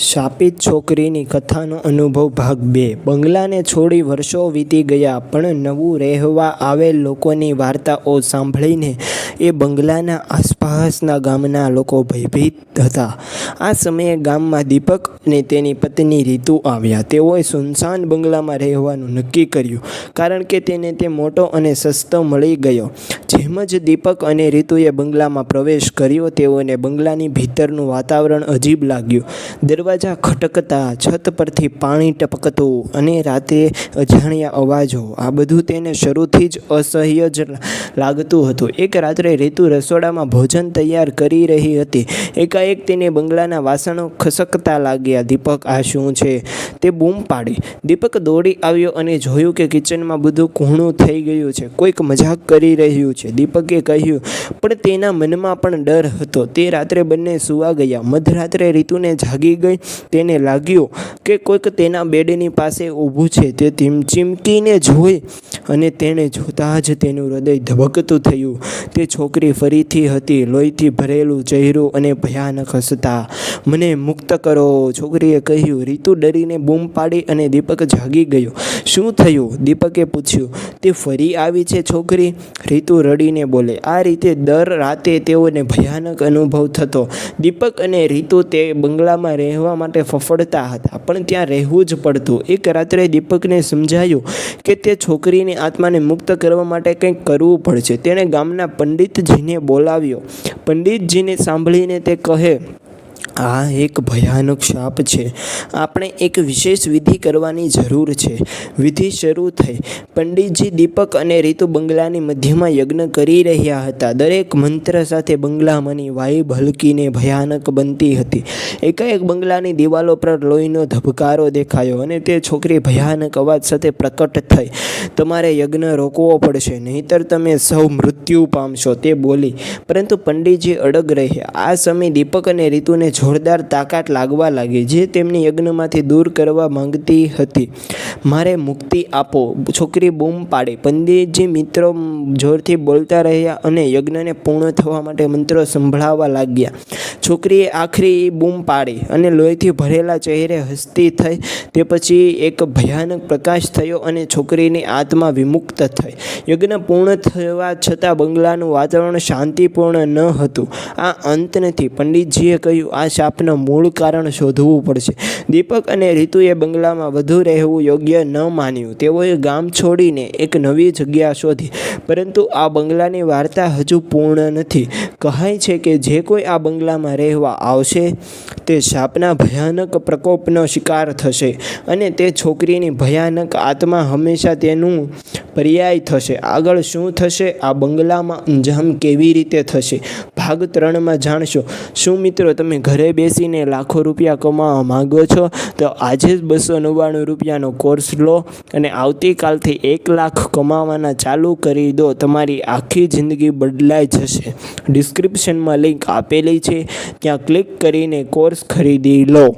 શાપિત છોકરીની કથાનો અનુભવ ભાગ બે. બંગલાને છોડી વર્ષો વીતી ગયા, પણ નવું રહેવા આવેલ લોકોની વાર્તાઓ સાંભળીને એ બંગલાના આસપાસના ગામના લોકો ભયભીત હતા. આ સમયે ગામમાં દીપક અને તેની પત્ની રીતુ આવ્યા. તેઓએ સુનસાન બંગલામાં રહેવાનું નક્કી કર્યું, કારણ કે તેને તે મોટો અને સસ્તો મળી ગયો. જેમ જ દીપક અને રીતુએ બંગલામાં પ્રવેશ કર્યો, તેઓને બંગલાની ભીતરનું વાતાવરણ અજીબ લાગ્યું. દરવાજા ખટકતા છત પરથી પાણી ટપકતું અને રાતે અજાણ્યા અવાજો. આ બધું તેને શરૂથી જ અસહ્ય જ લાગતું હતું. એક રાત્રે રીતુ રસોડામાં ભોજન તૈયાર કરી રહી હતી. એકાએક તેને બંગલાના વાસણો ખસકતા લાગ્યા. દીપક, આ શું છે? તે બૂમ પાડી. દીપક દોડી આવ્યો અને જોયું કે કિચનમાં બધું કૂણું થઈ ગયું છે. કોઈક મજાક કરી રહ્યું છે. દીપકે કહ્યું, પણ તેના મનમાં પણ ડર હતો. તે રાત્રે બંને સુવા ગયા. મધરાત્રે રીતુને જાગી ગઈ. તેને લાગ્યું કે કોઈક તેના બેડની પાસે ઊભું છે. તે ચીમ ચીમકીને જોઈ અને તેણે જોતાં જ તેનું હૃદય ધબકતું થયું. તે છોકરી ફરીથી હતી, લોહીથી ભરેલું ચહેરું અને ભયાનક હસતા. મને મુક્ત કરો, છોકરીએ કહ્યું. રીતુ ડરીને બૂમ પાડી અને દીપક જાગી ગયો. શું થયું? દીપકે પૂછ્યું. તે ફરી આવી છે છોકરી? રીતુ રડીને બોલે. આ રીતે દર રાતે તેઓને ભયાનક અનુભવ થતો. દીપક અને રીતુ તે બંગલામાં રહેવા માટે ફફડતા હતા, પણ ત્યાં રહેવું જ પડતું. એક રાત્રે દીપકને સમજાયું કે તે છોકરીની આત્માને મુક્ત કરવા માટે કંઈક કરવું પડશે. તેણે ગામના પંડિતજીને બોલાવ્યો. પંડિતજીને સાંભળીને તે કહે આ એક ભયાનક શાપ છે. આપણે એક વિશેષ વિધિ કરવાની જરૂર છે. વિધિ શરૂ થઈ. પંડિતજી દીપક અને રીતુ બંગલાની મધ્યમાં યજ્ઞ કરી રહ્યા હતા. દરેક મંત્ર સાથે બંગલામાંની વાયુ હલકીને ભયાનક બનતી હતી. એકાએક બંગલાની દિવાલો પર લોહીનો ધબકારો દેખાયો અને તે છોકરી ભયાનક અવાજ સાથે પ્રકટ થઈ. તમારે યજ્ઞ રોકવો પડશે, નહીંતર તમે સૌ મૃત્યુ પામશો, તે બોલી. પરંતુ પંડિતજી અડગ રહ્યા. આ સમય દીપક અને રીતુને જોરદાર તાકાત લાગવા લાગી, જે તેમની યજ્ઞમાંથી દૂર કરવા માંગતી હતી. મારે મુક્તિ આપો, છોકરી બૂમ પાડી. પંડિતજી મિત્રો જોરથી બોલતા રહ્યા અને યજ્ઞને પૂર્ણ થવા માટે મંત્રો સંભળાવવા લાગ્યા. છોકરીએ આખરી બૂમ પાડી અને લોહીથી ભરેલા ચહેરે હસતી થઈ, તે પછી એક ભયાનક પ્રકાશ થયો અને છોકરીની આત્મા વિમુક્ત થઈ. યજ્ઞ પૂર્ણ થવા છતાં બંગલાનું વાતાવરણ શાંતિપૂર્ણ ન હતું. આ અંત નથી. પંડિતજીએ કહ્યું આ શાપનું મૂળ કારણ શોધવું પડશે. દીપક અને રીતુએ બંગલામાં વધુ રહેવું યોગ્ય ન માન્યું. તેઓએ ગામ છોડીને એક નવી જગ્યા શોધી. પરંતુ આ બંગલાની વાર્તા હજુ પૂર્ણ નથી. કહાય છે કે જે કોઈ આ બંગલામાં રહેવા આવશે, તે શાપના ભયાનક પ્રકોપનો શિકાર થશે અને તે છોકરીની ભયાનક આત્મા હંમેશા તેનું પર્યાય થશે. આગળ શું થશે? આ બંગલામાં અંજામ કેવી રીતે થશે? ભાગ ત્રણમાં જાણશો. શું મિત્રો, તમે ઘરે બેસીને લાખો રૂપિયા કમાવા માંગો છો, તો આજે જ બસો નવ્વાણું રૂપિયાનો કોર્સ લો અને આવતીકાલથી એક લાખ કમાવાના ચાલુ કરી દો. તમારી આખી જિંદગી બદલાઈ જશે. ડિસ્ક્રિપ્શનમાં લિંક આપેલી છે. ત્યાં ક્લિક કરીને કોર્સ ખરીદી લો.